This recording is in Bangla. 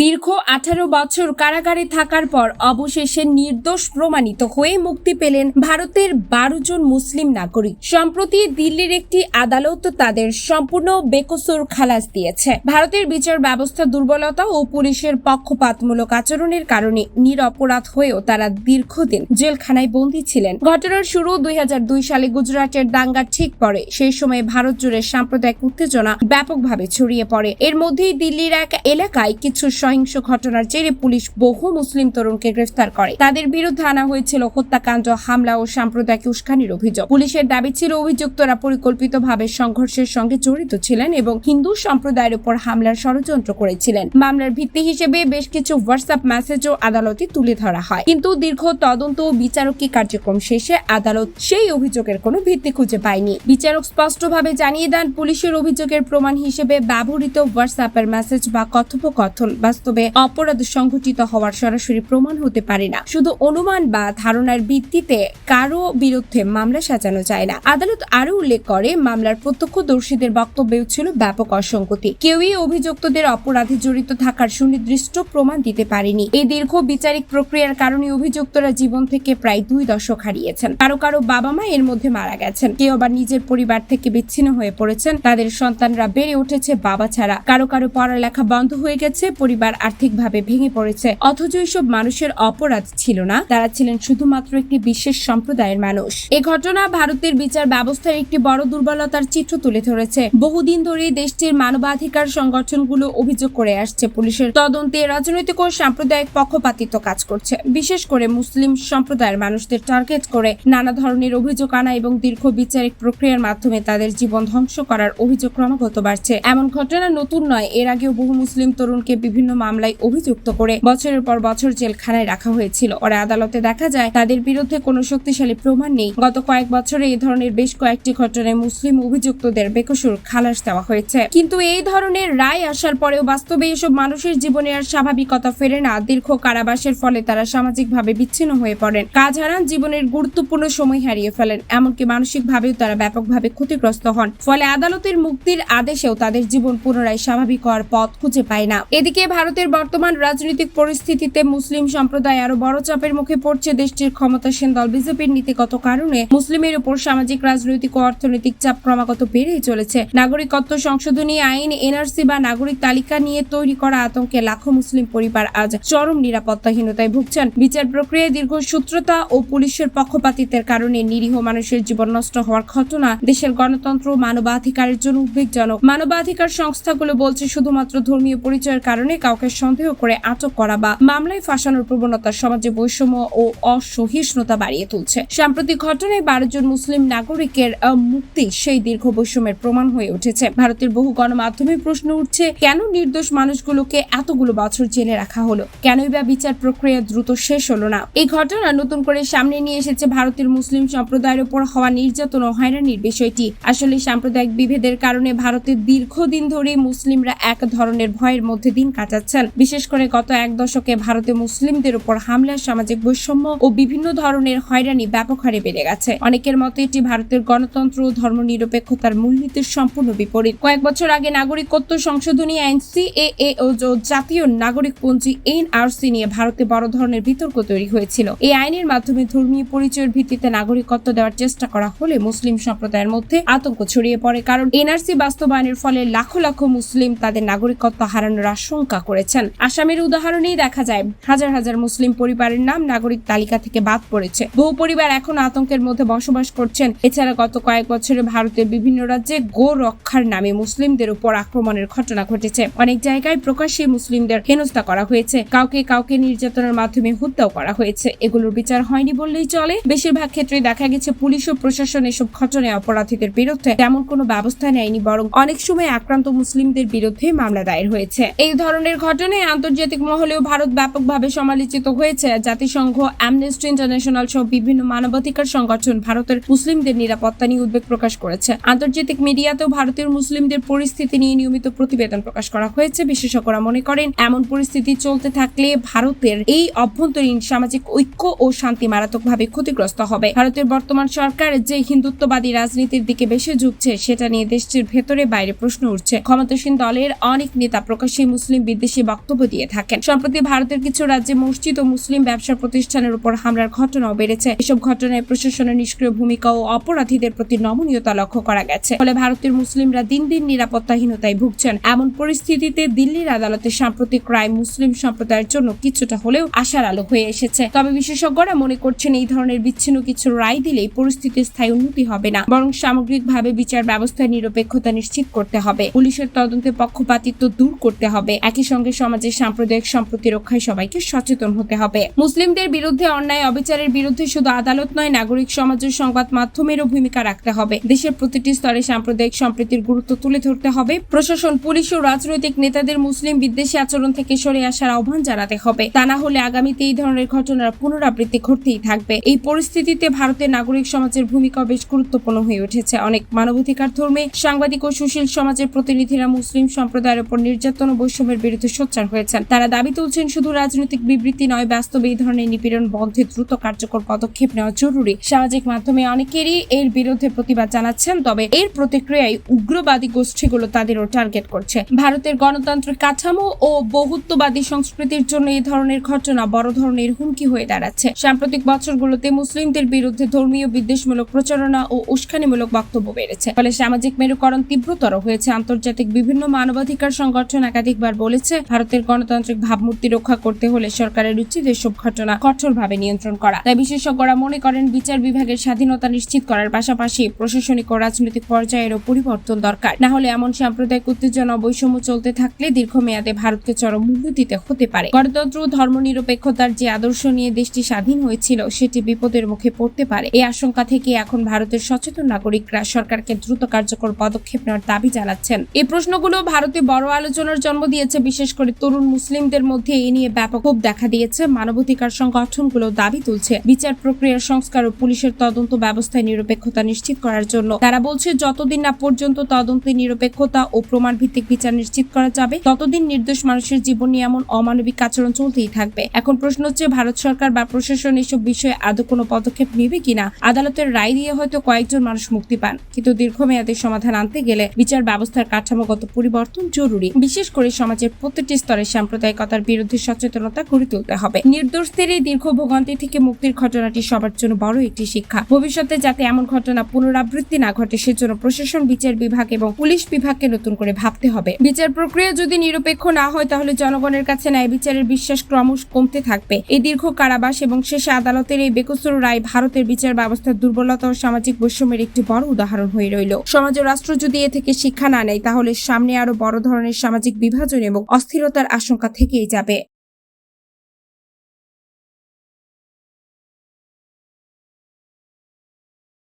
দীর্ঘ আঠারো বছর কারাগারে থাকার পর অবশেষে নির্দোষ প্রমাণিত হয়ে মুক্তি পেলেন ভারতের বারো জন মুসলিম নাগরিক। সম্প্রতি দিল্লির একটি আদালত তাদের সম্পূর্ণ বেকসুর খালাস দিয়েছে। ভারতের বিচার ব্যবস্থা দুর্বলতা ও পুলিশের পক্ষপাতমূলক আচরণের কারণে নিরপরাধ হয়েও তারা দীর্ঘদিন জেলখানায় বন্দী ছিলেন। ঘটনার শুরু দুই হাজার দুই সালে গুজরাটের দাঙ্গার ঠিক পরে। সেই সময় ভারত জুড়ে সাম্প্রদায়িক উত্তেজনা ব্যাপকভাবে ছড়িয়ে পড়ে। এর মধ্যেই দিল্লির এক এলাকায় কিছু সহিংস ঘটনার জেরে পুলিশ বহু মুসলিম তরুণকে গ্রেফতার করে। তাদের বিরুদ্ধে আনা হয়েছিল হত্যাকাণ্ড, হামলা ও সাম্প্রদায়িক উস্কানির অভিযোগ। পুলিশের দাবি ছিল, অভিযুক্তরা পরিকল্পিতভাবে সংঘর্ষের সঙ্গে জড়িত ছিলেন এবং হিন্দু সম্প্রদায়ের উপর হামলার ষড়যন্ত্র করেছিলেন। মামলার ভিত্তি হিসেবে বেশ কিছু হোয়াটসঅ্যাপ মেসেজও আদালতে তুলে ধরা হয়। কিন্তু দীর্ঘ তদন্ত ও বিচারকী কার্যক্রম শেষে আদালত সেই অভিযোগের কোনো ভিত্তি খুঁজে পায়নি। বিচারক স্পষ্টভাবে জানিয়ে দেন, পুলিশের অভিযোগের প্রমাণ হিসেবে ব্যবহৃত হোয়াটসঅ্যাপের মেসেজ বা কথোপকথন বাস্তবে অপরাধ সংঘটিত হওয়ার সরাসরি প্রমাণ হতে পারে না। শুধু অনুমান বা ধারণার ভিত্তিতে কারও বিরুদ্ধে মামলা সাজানো যায় না। আদালত আরও উল্লেখ করে, মামলার প্রত্যক্ষদর্শীদের বক্তব্যেও ছিল ব্যাপক অসঙ্গতি। কেউই অভিযুক্তদের অপরাধে জড়িত থাকার সুনির্দিষ্ট প্রমাণ দিতে পারেনি। এই দীর্ঘ বিচারিক প্রক্রিয়ার কারণে অভিযুক্তরা জীবন থেকে প্রায় দুই দশক হারিয়েছেন। কারও কারও বাবা মা এর মধ্যে মারা গেছেন। কেউ আবার নিজের পরিবার থেকে বিচ্ছিন্ন হয়ে পড়েছেন। তাদের সন্তানরা বেড়ে উঠেছে বাবা ছাড়া। কারও কারও পড়ালেখা বন্ধ হয়ে গেছে, পরিবার আর্থিকভাবে ভেঙে পড়েছে। অথচ এইসব মানুষের অপরাধ ছিল না। তারা ছিলেন শুধুমাত্র একটি বিশেষ সম্প্রদায়ের মানুষ। এ ঘটনা ভারতের বিচার ব্যবস্থার একটি বড় দুর্বলতার চিত্র তুলে ধরেছে। বহুদিন ধরে দেশটির মানবাধিকার সংগঠনগুলো অভিযোগ করে আসছে পুলিশের তদন্তে রাজনৈতিক ও সাম্প্রদায়িক পক্ষপাতিত্ব কাজ করছে। বিশেষ করে মুসলিম সম্প্রদায়ের মানুষদের টার্গেট করে নানা ধরনের অভিযোগ আনা এবং দীর্ঘ বিচারিক প্রক্রিয়ার মাধ্যমে তাদের জীবন ধ্বংস করার অভিযোগ ক্রমাগত বাড়ছে। এমন ঘটনা নতুন নয়। এর আগেও বহু মুসলিম তরুণকে বিভিন্ন মামলায় অভিযুক্ত করে বছরের পর বছর জেলখানায় রাখা হয়েছিল। পরে আদালতে দেখা যায়, তাদের বিরুদ্ধে কোনো শক্তিশালী প্রমাণ নেই। গত কয়েক বছরে এই ধরনের বেশ কয়েকটি ঘটনায় মুসলিম অভিযুক্তদের বেকসুর খালাস দেওয়া হয়েছে। কিন্তু এই ধরনের রায় আসার পরেও বাস্তবে এসব মানুষের জীবনে আর স্বাভাবিকতা ফেরে না। দীর্ঘ কারাবাসের ফলে তারা সামাজিকভাবে বিচ্ছিন্ন হয়ে পড়েন। কাজ হারান, জীবনের গুরুত্বপূর্ণ সময় হারিয়ে ফেলেন। এমনকি মানসিকভাবেও তারা ব্যাপকভাবে ক্ষতিগ্রস্ত হন। ফলে আদালতের মুক্তির আদেশেও তাদের জীবন পুনরায় স্বাভাবিক হওয়ার পথ খুঁজে পায় না। এদিকে ভারতের বর্তমান রাজনৈতিক পরিস্থিতিতে মুসলিম সম্প্রদায় আরও বড় চাপের মুখে পড়ছে দেশটির ক্ষমতাসীন দল বিজেপির নীতিগত কারণে। মুসলিমের উপর সামাজিক, রাজনৈতিক ও অর্থনৈতিক চাপ ক্রমাগত বেড়েই চলেছে। নাগরিকত্ব সংশোধনী আইন, এনআরসি বা নাগরিক তালিকা নিয়ে তৈরি করা আতঙ্কে লাখো মুসলিম পরিবার আজ চরম নিরাপত্তাহীনতায় ভুগছেন। বিচার প্রক্রিয়ায় দীর্ঘ সূত্রতা ও পুলিশের পক্ষপাতিত্বের কারণে নিরীহ মানুষের জীবন নষ্ট হওয়ার ঘটনা দেশের গণতন্ত্র মানবাধিকারের জন্য উদ্বেগজনক। মানবাধিকার সংস্থাগুলো বলছে, শুধুমাত্র ধর্মীয় পরিচয়ের কারণে কাউকে সন্দেহ করে আটক করা বা মামলায় ফাঁসানোর প্রবণতা সমাজে বৈষম্য ও অসহিষ্ণুতা বাড়িয়ে তুলছে। সাম্প্রতিক ঘটনায় বারো জন মুসলিম নাগরিকের মুক্তি সেই দীর্ঘ বৈষম্যের প্রমাণ হয়ে উঠেছে। ভারতের বহু গণমাধ্যমে প্রশ্ন উঠছে, কেন নির্দোষ মানুষগুলোকে এতগুলো বছর জেলে রাখা হলো? কেনই বা বিচার প্রক্রিয়া দ্রুত শেষ হলো না? এই ঘটনা নতুন করে সামনে নিয়ে এসেছে ভারতের মুসলিম সম্প্রদায়ের উপর হওয়া নির্যাতন ও হয়রানির বিষয়টি। আসলে সাম্প্রদায়িক বিভেদের কারণে ভারতের দীর্ঘদিন ধরে মুসলিমরা এক ধরনের ভয়ের মধ্যে দিন কাটাচ্ছেন বিশেষ করে গত এক দশকে ভারতে মুসলিমদের উপর হামলা সামাজিক বৈষম্য ও বিভিন্ন ধরনের হয়রানি ব্যাপক হারে বেড়ে গেছে। অনেকের মতে এটি ভারতের গণতন্ত্র ও ধর্মনিরপেক্ষতার মূলনীতির সম্পূর্ণ বিপরীত। কয়েক বছর আগে নাগরিকত্ব সংশোধনী আইন সিএএ ও জাতীয় নাগরিক পঞ্জি এনআরসি নিয়ে ভারতে বড় ধরনের বিতর্ক তৈরি হয়েছিল। এই আইনের মাধ্যমে ধর্মীয় পরিচয়ের ভিত্তিতে নাগরিকত্ব দেওয়ার চেষ্টা করা হলে মুসলিম সম্প্রদায়ের মধ্যে আতঙ্ক ছড়িয়ে পড়ে। কারণ এনআরসি বাস্তবায়নের ফলে লাখো লাখো মুসলিম তাদের নাগরিকত্ব হারানোর আশঙ্কা করেছেন। আসামের উদাহরণেই দেখা যায়, হাজার হাজার মুসলিম পরিবারের নাম নাগরিক তালিকা থেকে বাদ পড়েছে। বহু পরিবার এখন আতঙ্কের মধ্যে বসবাস করছেন। এছাড়া গত কয়েক বছরে ভারতের বিভিন্ন রাজ্যে গো রক্ষার নামে মুসলিমদের উপর আক্রমণের ঘটনা ঘটেছে। অনেক জায়গায় প্রকাশ্যে মুসলিমদের হেনস্থা করা হয়েছে। কাউকে কাউকে নির্যাতনের মাধ্যমে হত্যাও করা হয়েছে। এগুলোর বিচার হয়নি বললেই চলে। বেশিরভাগ ক্ষেত্রে দেখা গেছে পুলিশ ও প্রশাসন এসব ঘটনায় অপরাধীদের বিরুদ্ধে তেমন কোনো ব্যবস্থা নেয়নি, বরং অনেক সময় আক্রান্ত মুসলিমদের বিরুদ্ধে মামলা দায়ের হয়েছে। এই ধরনের ঘটনায় আন্তর্জাতিক মহলেও ভারত ব্যাপকভাবে সমালোচিত হয়েছে। জাতিসংঘ অ্যামনেস্টি ইন্টারন্যাশনাল সহ বিভিন্ন মানবাধিকার সংগঠন ভারতের মুসলিমদের নিরাপত্তা নিয়ে উদ্বেগ প্রকাশ করেছে। আন্তর্জাতিক মিডিয়াতেও ভারতীয় মুসলিমদের পরিস্থিতি নিয়ে নিয়মিত প্রতিবেদন প্রকাশ করা হয়েছে, বিশেষজ্ঞরা মনে করেন, এমন পরিস্থিতি চলতে থাকলে ভারতের এই অভ্যন্তরীণ সামাজিক ঐক্য ও শান্তি মারাত্মকভাবে ক্ষতিগ্রস্ত হবে। ভারতের বর্তমান সরকার যে হিন্দুত্ববাদী রাজনীতির দিকে বেশি ঝুঁকছে, সেটা নিয়ে দেশটির ভেতরে বাইরে প্রশ্ন উঠছে। ক্ষমতাসীন দলের অনেক নেতা প্রকাশ্যে মুসলিম বিদ্বেষী উদ্দেশ্যে বক্তব্য দিয়ে থাকেন। সম্প্রতি ভারতের কিছু রাজ্যে মসজিদ ও মুসলিম ব্যবসা প্রতিষ্ঠানের উপর হামলার ঘটনাও বেড়েছে। এসব ঘটনায় প্রশাসনের নিষ্ক্রিয় ভূমিকা ও অপরাধীদের প্রতি নমনীয়তা লক্ষ্য করা গেছে। ফলে ভারতের মুসলিমরা দিন দিন নিরাপত্তাহীনতায় ভুগছেন। এমন পরিস্থিতিতে দিল্লির আদালতে সাম্প্রতিক রায় মুসলিম সম্প্রদায়ের জন্য কিছুটা হলেও আশার আলো হয়ে এসেছে। তবে বিশেষজ্ঞরা মনে করছেন, এই ধরনের বিচ্ছিন্ন কিছু রায় দিলেই পরিস্থিতির স্থায়ী উন্নতি হবে না, বরং সামগ্রিকভাবে বিচার ব্যবস্থায় নিরপেক্ষতা নিশ্চিত করতে হবে। পুলিশের তদন্তে পক্ষপাতিত্ব দূর করতে হবে। একই সঙ্গে সমাজের সাম্প্রদায়িক সম্প্রতি রক্ষায় সবাইকে সচেতন হতে হবে। মুসলিমদের বিরুদ্ধে অন্যায় অবিচারের বিরুদ্ধে শুধু আদালত নয়, নাগরিক সমাজ ও সংবাদ মাধ্যমেরও ভূমিকা রাখতে হবে। দেশের প্রতিটি স্তরে সাম্প্রদায়িক সম্প্রীতির গুরুত্ব তুলে ধরতে হবে। প্রশাসন, পুলিশ ও রাজনৈতিক নেতাদের মুসলিম বিদ্বেষী আচরণ থেকে সরে আসার আহ্বান জানাতে হবে। তা না হলে আগামীতে এই ধরনের ঘটনার পুনরাবৃত্তি ঘটতেই থাকবে। এই পরিস্থিতিতে ভারতের নাগরিক সমাজের ভূমিকা বেশ গুরুত্বপূর্ণ হয়ে উঠেছে। অনেক মানবাধিকার ধর্মে সাংবাদিক ও সুশীল সমাজের প্রতিনিধিরা মুসলিম সম্প্রদায়ের উপর নির্যাতন ও বৈষম্যের বিরুদ্ধে সোচ্চার হয়েছেন। তারা দাবি তুলছেন শুধু রাজনৈতিক বিবৃতি নয়, বাস্তবে এই ধরনের নিপীড়ন বন্ধে দ্রুত কার্যকর পদক্ষেপ নেওয়া জরুরি। সামাজিক মাধ্যমে অনেকেরই এর বিরুদ্ধে প্রতিবাদ জানাচ্ছেন, তবে এর প্রতিক্রিয়ায় উগ্রবাদী গোষ্ঠীগুলো তাদেরও টার্গেট করছে। ভারতের গণতান্ত্রিক কাঠামো ও বহুত্ববাদী সংস্কৃতির জন্য এই ধরনের ঘটনা বড় ধরনের হুমকি হয়ে দাঁড়াচ্ছে। সাম্প্রতিক বছরগুলোতে মুসলিমদের বিরুদ্ধে ধর্মীয় বিদ্বেষমূলক প্রচারণা ও উস্কানিমূলক বক্তব্য বেড়েছে। ফলে সামাজিক মেরুকরণ তীব্রতর হয়েছে। আন্তর্জাতিক বিভিন্ন মানবাধিকার সংগঠন একাধিকবার বলেছে ভারতের গণতান্ত্রিক ভাবমূর্তি রক্ষা করতে হলে সরকারের উচিত এসব ঘটনা কঠোরভাবে নিয়ন্ত্রণ করা। তাই বিশেষজ্ঞরা মনে করেন বিচার বিভাগের স্বাধীনতা নিশ্চিত করার পাশাপাশি প্রশাসনিক ও রাজনৈতিক পর্যায়েরও পরিবর্তন দরকার। না হলে এমন সাম্প্রদায়িক উত্তেজনা বৈষম্য চলতে থাকলে দীর্ঘমেয়াদে ভারতকে চরম মূল্য দিতে হতে পারে। গণতন্ত্র ধর্মনিরপেক্ষতার যে আদর্শ নিয়ে দেশটি স্বাধীন হয়েছিল, সেটি বিপদের মুখে পড়তে পারে। এই আশঙ্কা থেকে এখন ভারতের সচেতন নাগরিকরা সরকারকে দ্রুত কার্যকর পদক্ষেপ নেওয়ার দাবি জানাচ্ছেন। এই প্রশ্নগুলো ভারতে বড় আলোচনার জন্ম দিয়েছে বিশেষ করে তরুণ মুসলিমদের মধ্যে এই নিয়ে ব্যাপক ক্ষোভ দেখা দিয়েছে। মানবাধিকার সংগঠনগুলো দাবি তুলছে, বিচার প্রক্রিয়ার সংস্কার ও পুলিশের তদন্ত ব্যবস্থায় নিরপেক্ষতা নিশ্চিত করার জন্য। তারা বলছে, যতদিন না পর্যন্ত তদন্তে নিরপেক্ষতা ও প্রমাণ ভিত্তিক বিচার নিশ্চিত করা যাবে, ততদিন নির্দোষ মানুষের জীবন নিয়ে এমন অমানবিক আচরণ চলতেই থাকবে। এখন প্রশ্ন হচ্ছে, ভারত সরকার বা প্রশাসন এসব বিষয়ে আদৌ কোনো পদক্ষেপ নেবে কিনা? আদালতের রায় দিয়ে হয়তো কয়েকজন মানুষ মুক্তি পান, কিন্তু দীর্ঘমেয়াদী সমাধান আনতে গেলে বিচার ব্যবস্থার কাঠামোগত পরিবর্তন জরুরি। বিশেষ করে সমাজের প্রতিটি স্তরে সাম্প্রদায়িকতার বিরুদ্ধে সচেতনতা গড়ে তুলতে হবে। নির্দোষদের এই দীর্ঘ ভোগান্তি থেকে মুক্তির ঘটনাটি সবার জন্য বড় একটি শিক্ষা। ভবিষ্যতে যাতে এমন ঘটনা পুনরাবৃত্তি না ঘটে, সেজন্য প্রশাসন, বিচার বিভাগ এবং পুলিশ বিভাগকে নতুন করে ভাবতে হবে। বিচার প্রক্রিয়া যদি নিরপেক্ষ না হয়, তাহলে জনগণের কাছে ন্যায় বিচারের বিশ্বাস ক্রমশ কমতে থাকবে। এই দীর্ঘ কারাবাস এবং শেষে আদালতের এই বেকসুর রায় ভারতের বিচার ব্যবস্থার দুর্বলতা ও সামাজিক বৈষম্যের একটি বড় উদাহরণ হয়ে রইল। সমাজ ও রাষ্ট্র যদি এ থেকে শিক্ষা না নেয়, তাহলে সামনে আরও বড় ধরনের সামাজিক বিভাজন এবং অস্থিরতার আশঙ্কা থেকেই যাবে।